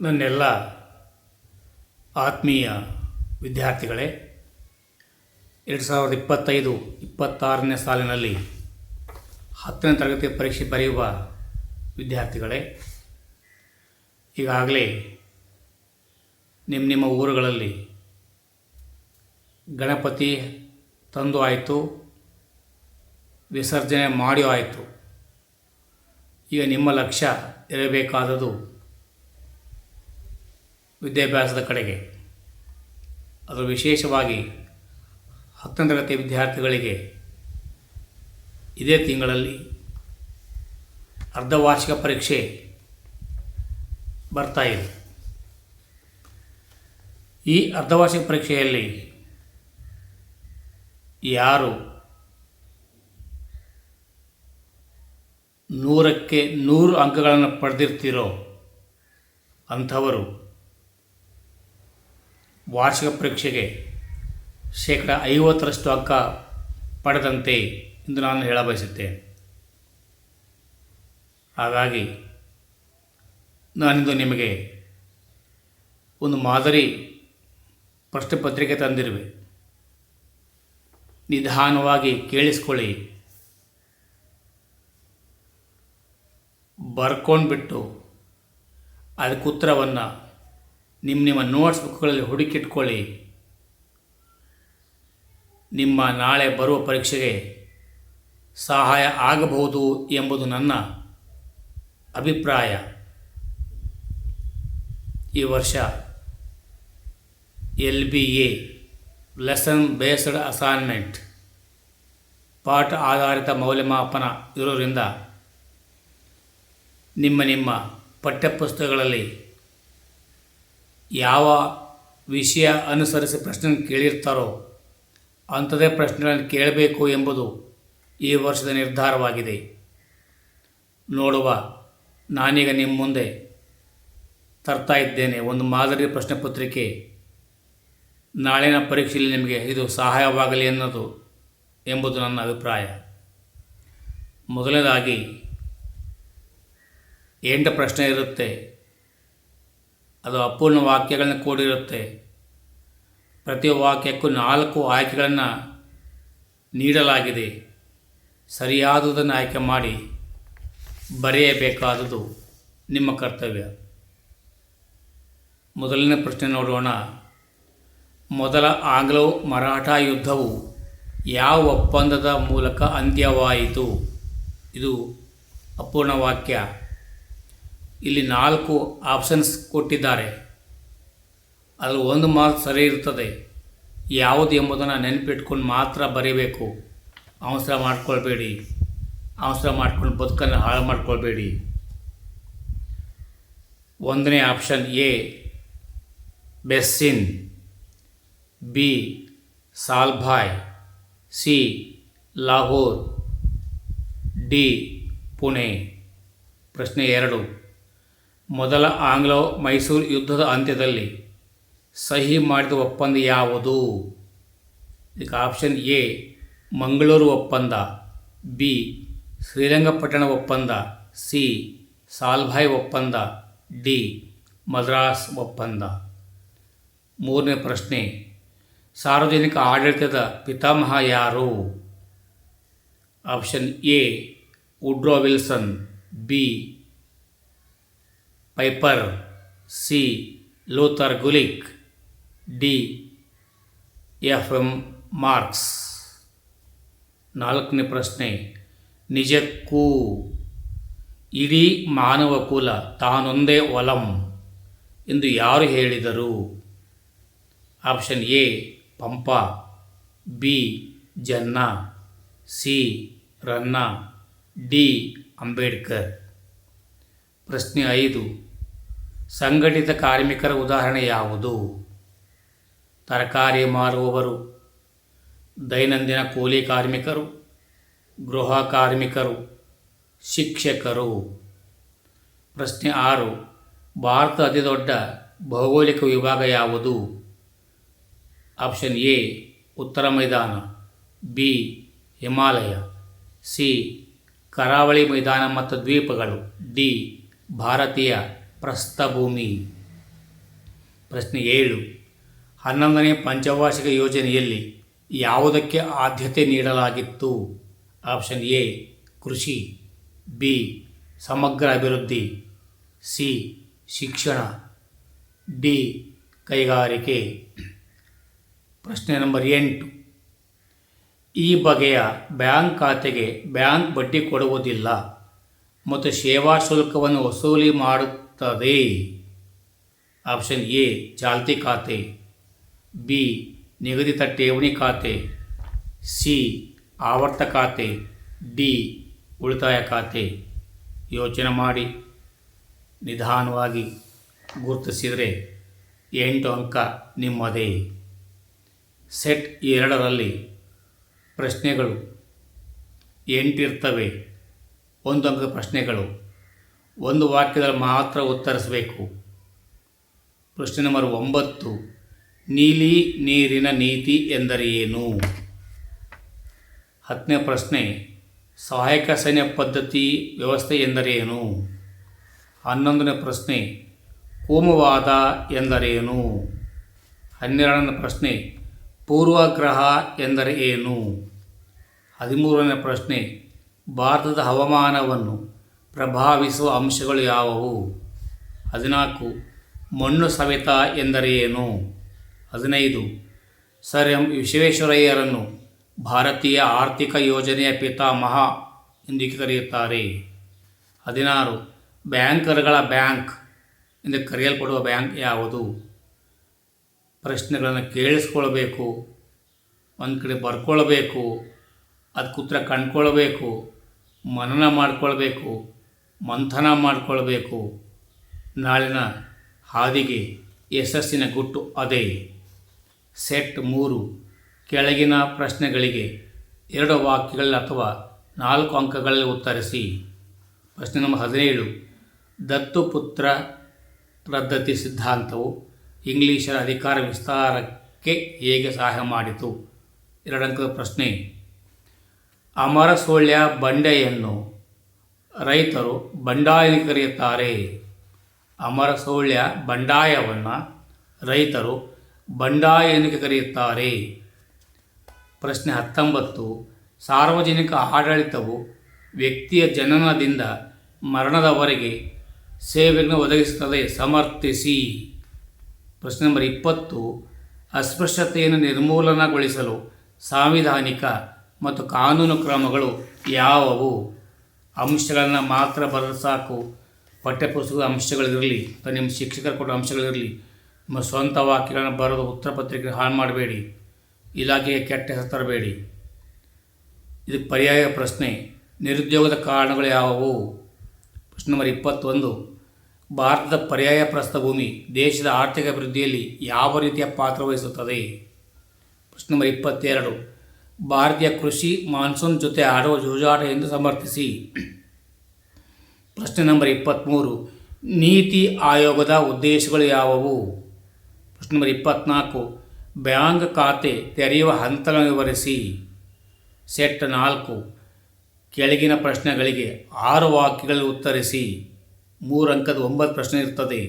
ನನ್ನೆಲ್ಲ ಆತ್ಮೀಯ ವಿದ್ಯಾರ್ಥಿಗಳೇ, ಎರಡು ಸಾವಿರದ ಇಪ್ಪತ್ತೈದು, ಇಪ್ಪತ್ತಾರನೇ ಸಾಲಿನಲ್ಲಿ ಹತ್ತನೇ ತರಗತಿ ಪರೀಕ್ಷೆ ಬರೆಯುವ ವಿದ್ಯಾರ್ಥಿಗಳೇ, ಈಗಾಗಲೇ ನಿಮ್ಮ ನಿಮ್ಮ ಊರುಗಳಲ್ಲಿ ಗಣಪತಿ ತಂದು ಆಯಿತು, ವಿಸರ್ಜನೆ ಮಾಡಿ ಆಯಿತು. ಈಗ ನಿಮ್ಮ ಲಕ್ಷ್ಯ ಇರಬೇಕಾದದು ವಿದ್ಯಾಭ್ಯಾಸದ ಕಡೆಗೆ. ಅದು ವಿಶೇಷವಾಗಿ ಹತ್ತನೇ ತರಗತಿ ವಿದ್ಯಾರ್ಥಿಗಳಿಗೆ ಇದೇ ತಿಂಗಳಲ್ಲಿ ಅರ್ಧವಾರ್ಷಿಕ ಪರೀಕ್ಷೆ ಬರ್ತಾ ಇದೆ. ಈ ಅರ್ಧವಾರ್ಷಿಕ ಪರೀಕ್ಷೆಯಲ್ಲಿ ಯಾರು ನೂರಕ್ಕೆ ನೂರು ಅಂಕಗಳನ್ನು ಪಡೆದಿರ್ತೀರೋ ಅಂಥವರು ವಾರ್ಷಿಕ ಪರೀಕ್ಷೆಗೆ ಶೇಕಡ ಐವತ್ತರಷ್ಟು ಅಂಕ ಪಡೆದಂತೆ ಎಂದು ನಾನು ಹೇಳಬಯಸುತ್ತೇನೆ. ಹಾಗಾಗಿ ನಾನಿಂದು ನಿಮಗೆ ಒಂದು ಮಾದರಿ ಪ್ರಶ್ನೆ ಪತ್ರಿಕೆ ತಂದಿರುವೆ. ನಿಧಾನವಾಗಿ ಕೇಳಿಸ್ಕೊಳ್ಳಿ. ಬರ್ಕೊಂಡ್ಬಿಟ್ಟು ಅದಕ್ಕೆ ಉತ್ತರವನ್ನು ನಿಮ್ಮ ನಿಮ್ಮ ನೋಟ್ಸ್ ಬುಕ್ಗಳಲ್ಲಿ ಹುಡುಕಿಟ್ಕೊಳ್ಳಿ. ನಿಮ್ಮ ನಾಳೆ ಬರುವ ಪರೀಕ್ಷೆಗೆ ಸಹಾಯ ಆಗಬಹುದು ಎಂಬುದು ನನ್ನ ಅಭಿಪ್ರಾಯ. ಈ ವರ್ಷ L B A lesson based assignment ಪಾಠ ಆಧಾರಿತ ಮೌಲ್ಯಮಾಪನ ಇರೋದರಿಂದ ನಿಮ್ಮ ನಿಮ್ಮ ಪಠ್ಯಪುಸ್ತಕಗಳಲ್ಲಿ ಯಾವ ವಿಷಯ ಅನುಸರಿಸಿ ಪ್ರಶ್ನೆ ಕೇಳಿರ್ತಾರೋ ಅಂಥದೇ ಪ್ರಶ್ನೆಗಳನ್ನು ಕೇಳಬೇಕು ಎಂಬುದು ಈ ವರ್ಷದ ನಿರ್ಧಾರವಾಗಿದೆ. ನೋಡುವ, ನಾನೀಗ ನಿಮ್ಮ ಮುಂದೆ ತರ್ತಾ ಇದ್ದೇನೆ. ಒಂದು ಮಾದರಿ ಪ್ರಶ್ನೆ ಪತ್ರಿಕೆ. ನಾಳಿನ ಪರೀಕ್ಷೆಯಲ್ಲಿ ನಿಮಗೆ ಇದು ಸಹಾಯವಾಗಲಿ ಅನ್ನೋದು ಎಂಬುದು ನನ್ನ ಅಭಿಪ್ರಾಯ. ಮೊದಲನೇದಾಗಿ, ಎಂಟು ಪ್ರಶ್ನೆ ಇರುತ್ತೆ. ಅದು ಅಪೂರ್ಣ ವಾಕ್ಯಗಳನ್ನು ಕೂಡಿರುತ್ತೆ. ಪ್ರತಿ ವಾಕ್ಯಕ್ಕೂ ನಾಲ್ಕು ಆಯ್ಕೆಗಳನ್ನು ನೀಡಲಾಗಿದೆ. ಸರಿಯಾದುದನ್ನು ಆಯ್ಕೆ ಮಾಡಿ ಬರೆಯಬೇಕಾದುದು ನಿಮ್ಮ ಕರ್ತವ್ಯ. ಮೊದಲನೇ ಪ್ರಶ್ನೆ ನೋಡೋಣ. ಮೊದಲ ಆಂಗ್ಲೋ ಮರಾಠ ಯುದ್ಧವು ಯಾವ ಒಪ್ಪಂದದ ಮೂಲಕ ಅಂತ್ಯವಾಯಿತು? ಇದು ಅಪೂರ್ಣ ವಾಕ್ಯ. ಇಲ್ಲಿ ನಾಲ್ಕು ಆಪ್ಷನ್ಸ್ ಕೊಟ್ಟಿದ್ದಾರೆ. ಅದು ಒಂದು ಮಾತು ಸರಿ ಇರ್ತದೆ. ಯಾವುದು ಎಂಬುದನ್ನು ನೆನಪಿಟ್ಕೊಂಡು ಮಾತ್ರ ಬರೀಬೇಕು. ಅವಸರ ಮಾಡ್ಕೊಳ್ಬೇಡಿ. ಅವಸರ ಮಾಡ್ಕೊಂಡು ಬದುಕನ್ನು ಹಾಳು ಮಾಡ್ಕೊಳ್ಬೇಡಿ. ಒಂದನೇ option A Bassein B, Salbai. C, Lahore. D, Pune. ಪ್ರಶ್ನೆ ಎರಡು. ಮೊದಲ ಆಂಗ್ಲೋ ಮೈಸೂರು ಯುದ್ಧದ ಅಂತ್ಯದಲ್ಲಿ ಸಹಿ ಮಾಡಿದ ಒಪ್ಪಂದ ಯಾವುದು? ಇದಕ್ಕೆ ಆಪ್ಷನ್ ಎ ಮಂಗಳೂರು ಒಪ್ಪಂದ. ಬಿ ಶ್ರೀರಂಗಪಟ್ಟಣ ಒಪ್ಪಂದ. ಸಿ ಸಾಲ್ಭಾಯ್ ಒಪ್ಪಂದ. ಡಿ ಮದ್ರಾಸ್ ಒಪ್ಪಂದ. ಮೂರನೇ ಪ್ರಶ್ನೆ, ಸಾರ್ವಜನಿಕ ಆಡಳಿತದ ಪಿತಾಮಹ ಯಾರು? Option A Woodrow Wilson. B Piper, C. Luther Gulick, D. F M Marx. ನಾಲ್ಕನೇ ಪ್ರಶ್ನೆ, ನಿಜಕ್ಕೂ ಇಡೀ ಮಾನವ ಕುಲ ತಾನೊಂದೇ ಒಲಂ ಎಂದು ಯಾರು ಹೇಳಿದರು? Option A, Pampa, B, Janna, C, Ranna, D, Ambedkar. ಪ್ರಶ್ನೆ ಐದು. ಸಂಘಟಿತ ಕಾರ್ಮಿಕರ ಉದಾಹರಣೆ ಯಾವುದು? ತರಕಾರಿ ಮಾರುವವರು, ದೈನಂದಿನ ಕೂಲಿ ಕಾರ್ಮಿಕರು, ಗೃಹ ಕಾರ್ಮಿಕರು, ಶಿಕ್ಷಕರು. ಪ್ರಶ್ನೆ ಆರು. ಭಾರತ ಅತಿದೊಡ್ಡ ಭೌಗೋಳಿಕ ವಿಭಾಗ ಯಾವುದು? ಆಪ್ಷನ್ ಎ, ಉತ್ತರ ಮೈದಾನ, ಬಿ, ಹಿಮಾಲಯ, ಸಿ, ಕರಾವಳಿ ಮೈದಾನ ಮತ್ತು ದ್ವೀಪಗಳು, ಡಿ ಭಾರತೀಯ ಪ್ರಸ್ಥಭೂಮಿ. ಪ್ರಶ್ನೆ ಏಳು. ಹನ್ನೊಂದನೇ ಪಂಚವಾರ್ಷಿಕ ಯೋಜನೆಯಲ್ಲಿ ಯಾವುದಕ್ಕೆ ಆದ್ಯತೆ ನೀಡಲಾಗಿತ್ತು? ಆಪ್ಷನ್ ಎ, ಕೃಷಿ. ಬಿ, ಸಮಗ್ರ ಅಭಿವೃದ್ಧಿ. ಸಿ, ಶಿಕ್ಷಣ. ಡಿ, ಕೈಗಾರಿಕೆ. ಪ್ರಶ್ನೆ ನಂಬರ್ ಎಂಟು. ಈ ಬಗೆಯ ಬ್ಯಾಂಕ್ ಖಾತೆಗೆ ಬ್ಯಾಂಕ್ ಬಡ್ಡಿ ಕೊಡುವುದಿಲ್ಲ. ಮತ್ತು ಸೇವಾ ಶುಲ್ಕವನ್ನು ವಸೂಲಿ ಮಾಡುತ್ತದೆ ಆಪ್ಷನ್ ಎ, ಚಾಲ್ತಿ ಖಾತೆ. ಬಿ, ನಿಗದಿತ ಠೇವಣಿ ಖಾತೆ. ಸಿ, ಆವರ್ತ ಖಾತೆ. ಡಿ, ಉಳಿತಾಯ ಖಾತೆ. ಯೋಚನೆ ಮಾಡಿ. ನಿಧಾನವಾಗಿ ಗುರುತಿಸಿದರೆ ಎಂಟು ಅಂಕ ನಿಮ್ಮದೇ. ಸೆಟ್ ಎರಡರಲ್ಲಿ ಪ್ರಶ್ನೆಗಳು ಎಂಟಿರ್ತವೆ. ಒಂದು ಅಂಕದ ಪ್ರಶ್ನೆಗಳು. ಒಂದು ವಾಕ್ಯದಲ್ಲಿ ಮಾತ್ರ ಉತ್ತರಿಸಬೇಕು. ಪ್ರಶ್ನೆ ನಂಬರ್ ಒಂಬತ್ತು. ನೀಲಿ ನೀರಿನ ನೀತಿ ಎಂದರೆ ಏನು? ಹತ್ತನೇ ಪ್ರಶ್ನೆ. ಸಹಾಯಕ ಸೈನ್ಯ ಪದ್ಧತಿ ವ್ಯವಸ್ಥೆ ಎಂದರೇನು ಹನ್ನೊಂದನೇ ಪ್ರಶ್ನೆ. ಕೋಮುವಾದ ಎಂದರೇನು ಹನ್ನೆರಡನೇ ಪ್ರಶ್ನೆ. ಪೂರ್ವಗ್ರಹ ಎಂದರೆ ಏನು? ಹದಿಮೂರನೇ ಪ್ರಶ್ನೆ. ಭಾರತದ ಹವಾಮಾನವನ್ನು ಪ್ರಭಾವಿಸುವ ಅಂಶಗಳು ಯಾವುವು? ಹದಿನಾಲ್ಕು. ಮಣ್ಣು ಸವೆತ ಎಂದರೇನು ಹದಿನೈದು. ಸರ್ ಎಂ ವಿಶ್ವೇಶ್ವರಯ್ಯರನ್ನು ಭಾರತೀಯ ಆರ್ಥಿಕ ಯೋಜನೆಯ ಪಿತಾಮಹ ಎಂದು ಕರೆಯುತ್ತಾರೆ. ಹದಿನಾರು. ಬ್ಯಾಂಕರ್ಗಳ ಬ್ಯಾಂಕ್ ಎಂದು ಕರೆಯಲ್ಪಡುವ ಬ್ಯಾಂಕ್ ಯಾವುದು? ಪ್ರಶ್ನೆಗಳನ್ನು ಕೇಳಿಸ್ಕೊಳ್ಬೇಕು ಒಂದು ಕಡೆ ಬರ್ಕೊಳ್ಬೇಕು. ಅದಕ್ಕೆ ಉತ್ತರ ಕಂಡ್ಕೊಳ್ಬೇಕು ಮನನ ಮಾಡಿಕೊಳ್ಬೇಕು, ಮಂಥನ ಮಾಡಿಕೊಳ್ಬೇಕು. ನಾಳಿನ ಹಾದಿಗೆ ಯಶಸ್ಸಿನ ಗುಟ್ಟು ಅದೇ. ಸೆಟ್ ಮೂರು, ಕೆಳಗಿನ ಪ್ರಶ್ನೆಗಳಿಗೆ ಎರಡು ವಾಕ್ಯಗಳಲ್ಲಿ ಅಥವಾ ನಾಲ್ಕು ಅಂಕಗಳಲ್ಲಿ ಉತ್ತರಿಸಿ. ಪ್ರಶ್ನೆ ನಂಬರ್ ಹದಿನೇಳು ದತ್ತುಪುತ್ರ ರದ್ದತಿ ಸಿದ್ಧಾಂತವು ಇಂಗ್ಲಿಷರ ಅಧಿಕಾರ ವಿಸ್ತಾರಕ್ಕೆ ಹೇಗೆ ಸಹಾಯ ಮಾಡಿತು? ಎರಡು ಅಂಕದ ಪ್ರಶ್ನೆ ಅಮರಸೋಳ್ಯ ಬಂಡೆಯನ್ನು ರೈತರು ಬಂಡಾಯ ಕರೆಯುತ್ತಾರೆ ಅಮರಸೋಳ್ಯ ಬಂಡಾಯವನ್ನು ರೈತರು ಬಂಡಾಯ ಎಂದು ಕರೆಯುತ್ತಾರೆ. ಪ್ರಶ್ನೆ ಹತ್ತೊಂಬತ್ತು. ಸಾರ್ವಜನಿಕ ಆಡಳಿತವು ವ್ಯಕ್ತಿಯ ಜನನದಿಂದ ಮರಣದವರೆಗೆ ಸೇವೆಯನ್ನು ಒದಗಿಸುತ್ತದೆ. ಸಮರ್ಥಿಸಿ. ಪ್ರಶ್ನೆ ನಂಬರ್ ಇಪ್ಪತ್ತು. ಅಸ್ಪೃಶ್ಯತೆಯನ್ನು ನಿರ್ಮೂಲನಗೊಳಿಸಲು ಸಾಂವಿಧಾನಿಕ ಮತ್ತು ಕಾನೂನು ಕ್ರಮಗಳು ಯಾವುವು? ಅಂಶಗಳನ್ನು ಮಾತ್ರ ಬರೆದು ಸಾಕು. ಪಠ್ಯಪುಸ್ತಕದ ಅಂಶಗಳಿರಲಿ, ಅಥವಾ ನಿಮ್ಮ ಶಿಕ್ಷಕರು ಕೊಟ್ಟ ಅಂಶಗಳಿರಲಿ, ನಿಮ್ಮ ಸ್ವಂತ ವಾಕ್ಯಗಳನ್ನು ಬರೆದು ಉತ್ತರ ಪತ್ರಿಕೆ ಹಾಳು ಮಾಡಬೇಡಿ. ಇಲಾಖೆಗೆ ಕೆಟ್ಟ ಹೆಸರು ತರಬೇಡಿ. ಇದಕ್ಕೆ ಪರ್ಯಾಯ ಪ್ರಶ್ನೆ, ನಿರುದ್ಯೋಗದ ಕಾರಣಗಳು ಯಾವುವು? ಪ್ರಶ್ನೆ ನಂಬರ್ ಇಪ್ಪತ್ತೊಂದು. ಭಾರತದ ಪರ್ಯಾಯ ಪ್ರಸ್ಥಭೂಮಿ ದೇಶದ ಆರ್ಥಿಕ ಅಭಿವೃದ್ಧಿಯಲ್ಲಿ ಯಾವ ರೀತಿಯ ಪಾತ್ರ ವಹಿಸುತ್ತದೆ? ಪ್ರಶ್ನೆ ನಂಬರ್ ಇಪ್ಪತ್ತೆರಡು. ಭಾರತೀಯ ಕೃಷಿ ಮಾನ್ಸೂನ್ ಜೊತೆ ಆಡುವ ಜೂಜಾಟ ಎಂದು ಸಮರ್ಥಿಸಿ. ಪ್ರಶ್ನೆ ನಂಬರ್ ಇಪ್ಪತ್ತ್ಮೂರು ನೀತಿ ಆಯೋಗದ ಉದ್ದೇಶಗಳು ಯಾವುವು? ಪ್ರಶ್ನೆ ನಂಬರ್ ಇಪ್ಪತ್ತ್ನಾಲ್ಕು ಬ್ಯಾಂಕ್ ಖಾತೆ ತೆರೆಯುವ ಹಂತಗಳನ್ನು ವಿವರಿಸಿ. ಸೆಟ್ ನಾಲ್ಕು. ಕೆಳಗಿನ ಪ್ರಶ್ನೆಗಳಿಗೆ ಆರು ವಾಕ್ಯಗಳಲ್ಲಿ ಉತ್ತರಿಸಿ. ಮೂರು ಅಂಕದ ಒಂಬತ್ತು ಪ್ರಶ್ನೆ ಇರ್ತದೆ.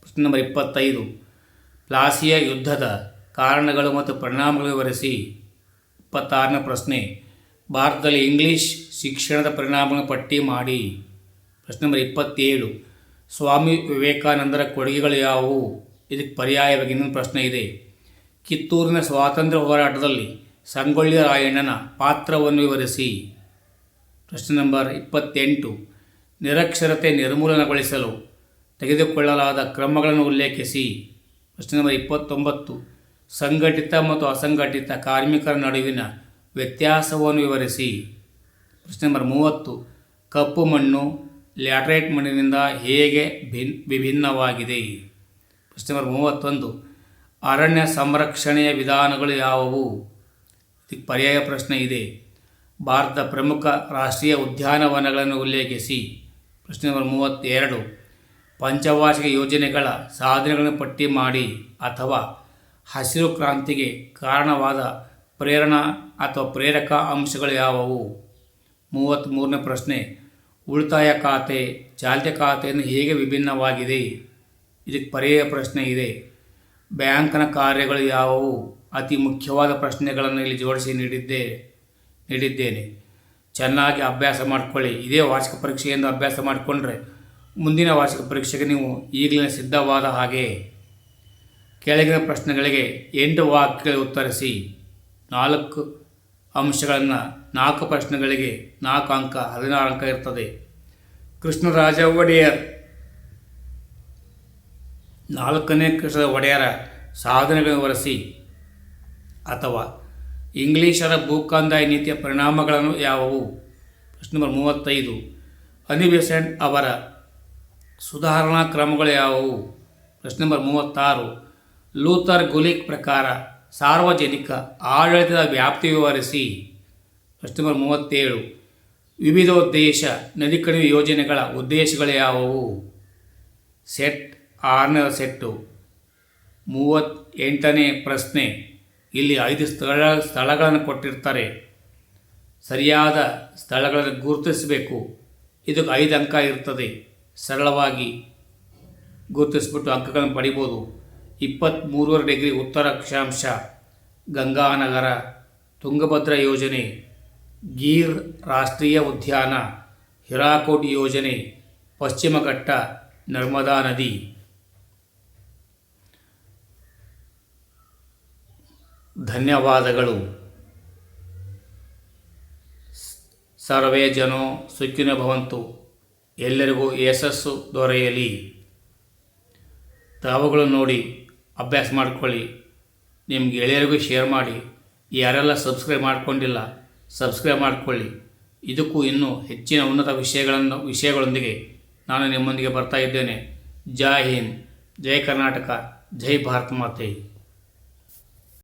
ಪ್ರಶ್ನೆ ನಂಬರ್ ಇಪ್ಪತ್ತೈದು. ಪ್ಲಾಸಿಯ ಯುದ್ಧದ ಕಾರಣಗಳು ಮತ್ತು ಪರಿಣಾಮಗಳು ವಿವರಿಸಿ. ಇಪ್ಪತ್ತಾರನೇ ಪ್ರಶ್ನೆ, ಭಾರತದಲ್ಲಿ ಇಂಗ್ಲಿಷ್ ಶಿಕ್ಷಣದ ಪರಿಣಾಮಗಳನ್ನು ಪಟ್ಟಿ ಮಾಡಿ. ಪ್ರಶ್ನೆ ನಂಬರ್ ಇಪ್ಪತ್ತೇಳು, ಸ್ವಾಮಿ ವಿವೇಕಾನಂದರ ಕೊಡುಗೆಗಳು ಯಾವುವು? ಇದಕ್ಕೆ ಪರ್ಯಾಯವಾಗಿ ಇನ್ನೊಂದು ಪ್ರಶ್ನೆ ಇದೆ. ಕಿತ್ತೂರಿನ ಸ್ವಾತಂತ್ರ್ಯ ಹೋರಾಟದಲ್ಲಿ ಸಂಗೊಳ್ಳಿ ರಾಯಣ್ಣನ ಪಾತ್ರವನ್ನು ವಿವರಿಸಿ. ಪ್ರಶ್ನೆ ನಂಬರ್ ಇಪ್ಪತ್ತೆಂಟು, ನಿರಕ್ಷರತೆ ನಿರ್ಮೂಲನಗೊಳಿಸಲು ತೆಗೆದುಕೊಳ್ಳಲಾದ ಕ್ರಮಗಳನ್ನು ಉಲ್ಲೇಖಿಸಿ. ಪ್ರಶ್ನೆ ನಂಬರ್ ಇಪ್ಪತ್ತೊಂಬತ್ತು ಸಂಘಟಿತ ಮತ್ತು ಅಸಂಘಟಿತ ಕಾರ್ಮಿಕರ ನಡುವಿನ ವ್ಯತ್ಯಾಸವನ್ನು ವಿವರಿಸಿ. ಪ್ರಶ್ನೆ ನಂಬರ್ ಮೂವತ್ತು. ಕಪ್ಪು ಮಣ್ಣು ಲ್ಯಾಟ್ರೈಟ್ ಮಣ್ಣಿನಿಂದ ಹೇಗೆ ಭಿನ್, ವಿಭಿನ್ನವಾಗಿದೆ? ಪ್ರಶ್ನೆ ನಂಬರ್ ಮೂವತ್ತೊಂದು. ಅರಣ್ಯ ಸಂರಕ್ಷಣೆಯ ವಿಧಾನಗಳು ಯಾವುವು? ಪರ್ಯಾಯ ಪ್ರಶ್ನೆ ಇದೆ. ಭಾರತದ ಪ್ರಮುಖ ರಾಷ್ಟ್ರೀಯ ಉದ್ಯಾನವನಗಳನ್ನು ಉಲ್ಲೇಖಿಸಿ. ಪ್ರಶ್ನೆ ನಂಬರ್ ಮೂವತ್ತೆರಡು. ಪಂಚವಾರ್ಷಿಕ ಯೋಜನೆಗಳ ಸಾಧನೆಗಳನ್ನು ಪಟ್ಟಿ ಮಾಡಿ ಅಥವಾ ಹಸಿರು ಕ್ರಾಂತಿಗೆ ಕಾರಣವಾದ ಪ್ರೇರಣಾ ಅಥವಾ ಪ್ರೇರಕ ಅಂಶಗಳು ಯಾವುವು? ಮೂವತ್ತ್ಮೂರನೇ ಪ್ರಶ್ನೆ. ಉಳಿತಾಯ ಖಾತೆ, ಚಾಲ್ತಿ ಖಾತೆಯನ್ನು ಹೇಗೆ ವಿಭಿನ್ನವಾಗಿದೆ? ಇದಕ್ಕೆ ಪರ್ಯಾಯ ಪ್ರಶ್ನೆ ಇದೆ. ಬ್ಯಾಂಕ್ನ ಕಾರ್ಯಗಳು ಯಾವುವು? ಅತಿ ಮುಖ್ಯವಾದ ಪ್ರಶ್ನೆಗಳನ್ನು ಇಲ್ಲಿ ಜೋಡಿಸಿ ನೀಡಿದ್ದೆ, ನೀಡಿದ್ದೇನೆ. ಚೆನ್ನಾಗಿ ಅಭ್ಯಾಸ ಮಾಡಿಕೊಳ್ಳಿ. ಇದೇ ವಾರ್ಷಿಕ ಪರೀಕ್ಷೆಯಿಂದ ಅಭ್ಯಾಸ ಮಾಡಿಕೊಂಡ್ರೆ ಮುಂದಿನ ವಾರ್ಷಿಕ ಪರೀಕ್ಷೆಗೆ ನೀವು ಈಗಲೇ ಸಿದ್ಧವಾದ ಹಾಗೆ. ಕೆಳಗಿನ ಪ್ರಶ್ನೆಗಳಿಗೆ ಎಂಟು ವಾಕ್ಯಗಳಿಗೆ ಉತ್ತರಿಸಿ ನಾಲ್ಕು ಅಂಶಗಳನ್ನು ನಾಲ್ಕು ಪ್ರಶ್ನೆಗಳಿಗೆ ನಾಲ್ಕು ಅಂಕ ಹದಿನಾರು ಅಂಕ ಇರ್ತದೆ. ಕೃಷ್ಣರಾಜ ಒಡೆಯರ್. ನಾಲ್ಕನೇ ಕೃಷ್ಣ ಒಡೆಯರ ಸಾಧನೆಗಳನ್ನು ವಿವರಿಸಿ. ಅಥವಾ ಇಂಗ್ಲೀಷರ ಭೂಕಂದಾಯ ನೀತಿಯ ಪರಿಣಾಮಗಳನ್ನು ಯಾವುವು? ಪ್ರಶ್ನೆ ನಂಬರ್ ಮೂವತ್ತೈದು. ಅನಿಬೆಸೆಂಟ್ ಅವರ ಸುಧಾರಣಾ ಕ್ರಮಗಳು ಯಾವುವು? ಪ್ರಶ್ನೆ ನಂಬರ್ ಮೂವತ್ತಾರು. ಲೂಥರ್ ಗುಲಿಕ್ ಪ್ರಕಾರ ಸಾರ್ವಜನಿಕ ಆಡಳಿತದ ವ್ಯಾಪ್ತಿ ವಿವರಿಸಿ. ಪ್ರಶ್ನೆ ನಂಬರ್ ಮೂವತ್ತೇಳು. ವಿವಿಧೋದ್ದೇಶ ನದಿ ಕಣಿವೆ ಯೋಜನೆಗಳ ಉದ್ದೇಶಗಳು ಯಾವುವು? ಸೆಟ್ ಆರನೇ ಸೆಟ್ಟು. ಮೂವತ್ತೆಂಟನೇ ಪ್ರಶ್ನೆ. ಇಲ್ಲಿ ಐದು ಸ್ಥಳ ಸ್ಥಳಗಳನ್ನು ಕೊಟ್ಟಿರ್ತಾರೆ. ಸರಿಯಾದ ಸ್ಥಳಗಳನ್ನು ಗುರುತಿಸಬೇಕು. ಇದಕ್ಕೆ ಐದು ಅಂಕ ಇರ್ತದೆ. ಸರಳವಾಗಿ ಗುರುತಿಸ್ಬಿಟ್ಟು ಅಂಕಗಳನ್ನು ಪಡಿಬೋದು. ಇಪ್ಪತ್ತ್ಮೂರುವರೆ ಡಿಗ್ರಿ ಉತ್ತರ ಅಕ್ಷಾಂಶ, ಗಂಗಾನಗರ, ತುಂಗಭದ್ರಾ ಯೋಜನೆ, ಗೀರ್ ರಾಷ್ಟ್ರೀಯ ಉದ್ಯಾನ, ಹಿರಾಕೋಟ್ ಯೋಜನೆ ಪಶ್ಚಿಮ ಘಟ್ಟ ನರ್ಮದಾ ನದಿ. ಧನ್ಯವಾದಗಳು. ಸರ್ವೇ ಜನೋ ಸುಖಿನ ಭವಂತು. ಎಲ್ಲರಿಗೂ ಯಶಸ್ಸು ದೊರೆಯಲಿ. ತಾವುಗಳು ನೋಡಿ ಅಭ್ಯಾಸ ಮಾಡ್ಕೊಳ್ಳಿ. ನಿಮ್ಮ ಗೆಳೆಯರಿಗೂ ಶೇರ್ ಮಾಡಿ. ಯಾರೆಲ್ಲ ಸಬ್ಸ್ಕ್ರೈಬ್ ಮಾಡಿಕೊಂಡಿಲ್ಲ ಸಬ್ಸ್ಕ್ರೈಬ್ ಮಾಡಿಕೊಳ್ಳಿ. ಇದಕ್ಕೂ ಇನ್ನೂ ಹೆಚ್ಚಿನ ಉನ್ನತ ವಿಷಯಗಳನ್ನು, ವಿಷಯಗಳೊಂದಿಗೆ ನಾನು ನಿಮ್ಮೊಂದಿಗೆ ಬರ್ತಾ ಇದ್ದೇನೆ. ಜೈ ಹಿಂದ್, ಜೈ ಕರ್ನಾಟಕ, ಜೈ ಭಾರತ ಮಾತೆ.